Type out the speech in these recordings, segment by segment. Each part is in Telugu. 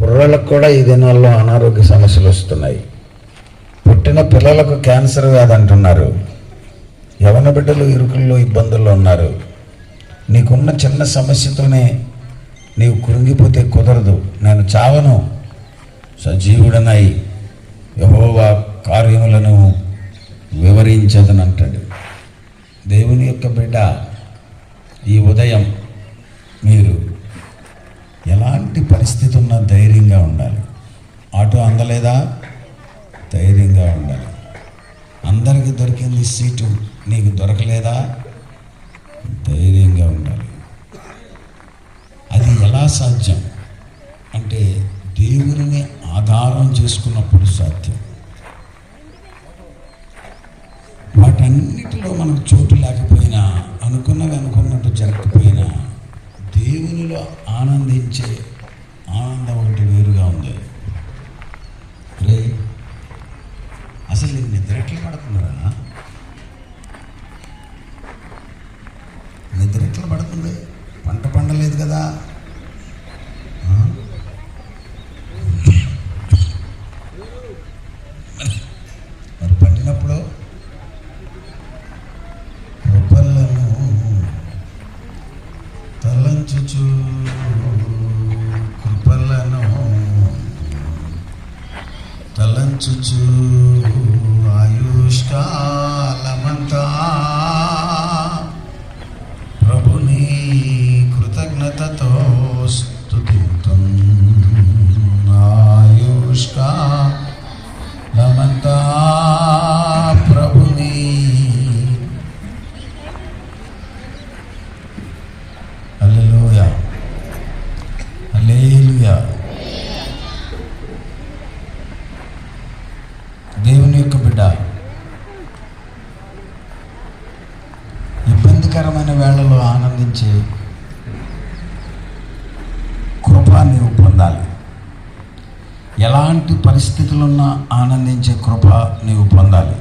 కుర్రలకు కూడా ఈ దినాల్లో అనారోగ్య సమస్యలు వస్తున్నాయి. పుట్టిన పిల్లలకు క్యాన్సర్ వ్యాధి అంటున్నారు యవన బిడ్డలు ఇరుకుల్లో ఇబ్బందుల్లో ఉన్నారు. నీకున్న చిన్న సమస్యతోనే నీవు కురింగిపోతే కుదరదు. నేను చావను. సజీవుడనై యహోవా కార్యములను వివరించదనంటాడు. దేవుని యొక్క బిడ్డ ఈ ఉదయం పొందలేదా ధైర్యంగా ఉండాలి. అందరికీ దొరికింది సీటు నీకు దొరకలేదా? ధైర్యంగా ఉండాలి. అది ఎలా సాధ్యం? అంటే దేవుని ఆధారం చేసుకున్నప్పుడు సాధ్యం. వాటన్నిటిలో మనకు చోటు లేకపోయినా అనుకున్నవి అనుకున్నట్టు జరగకపోయినా దేవునిలో ఆనందించే ఆనందం ఒకటి వేరుగా ఉంది. మరి కృపలను తలంచుచు కృపలను తలంచుచు ఆయుష్కాలమంతా ఇబ్బందికరమైన వేళలో ఆనందించే కృపాన్ని పొందాలి. ఎలాంటి పరిస్థితులున్నా ఆనందించే కృప నీవు పొందాలి.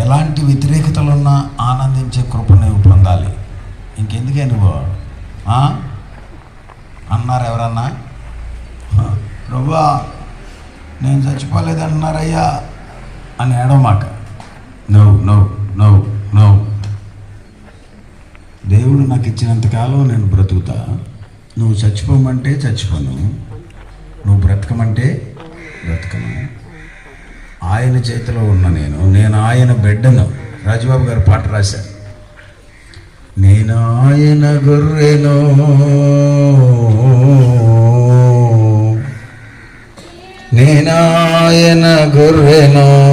ఎలాంటి వ్యతిరేకతలున్నా ఆనందించే కృప నీవు పొందాలి. ఇంకెందుకే నువ్వు? అన్నారు ఎవరన్నా? ప్రభా నేను చచ్చిపోలేదన్నారయ్యా అని ఏడవమాక. No no no no. దేవుడు నాకు ఇచ్చినంతకాలం నేను బ్రతుకుతా. నువ్వు చచ్చిపోమంటే చచ్చిపోను. నువ్వు బ్రతకమంటే బ్రతకను. ఆయన చేతిలో ఉన్న నేను నేను ఆయన బిడ్డను. రాజుబాబు గారు పాట రాశారు. నేను ఆయన గొర్రెను. నేనాయన గొర్రెను.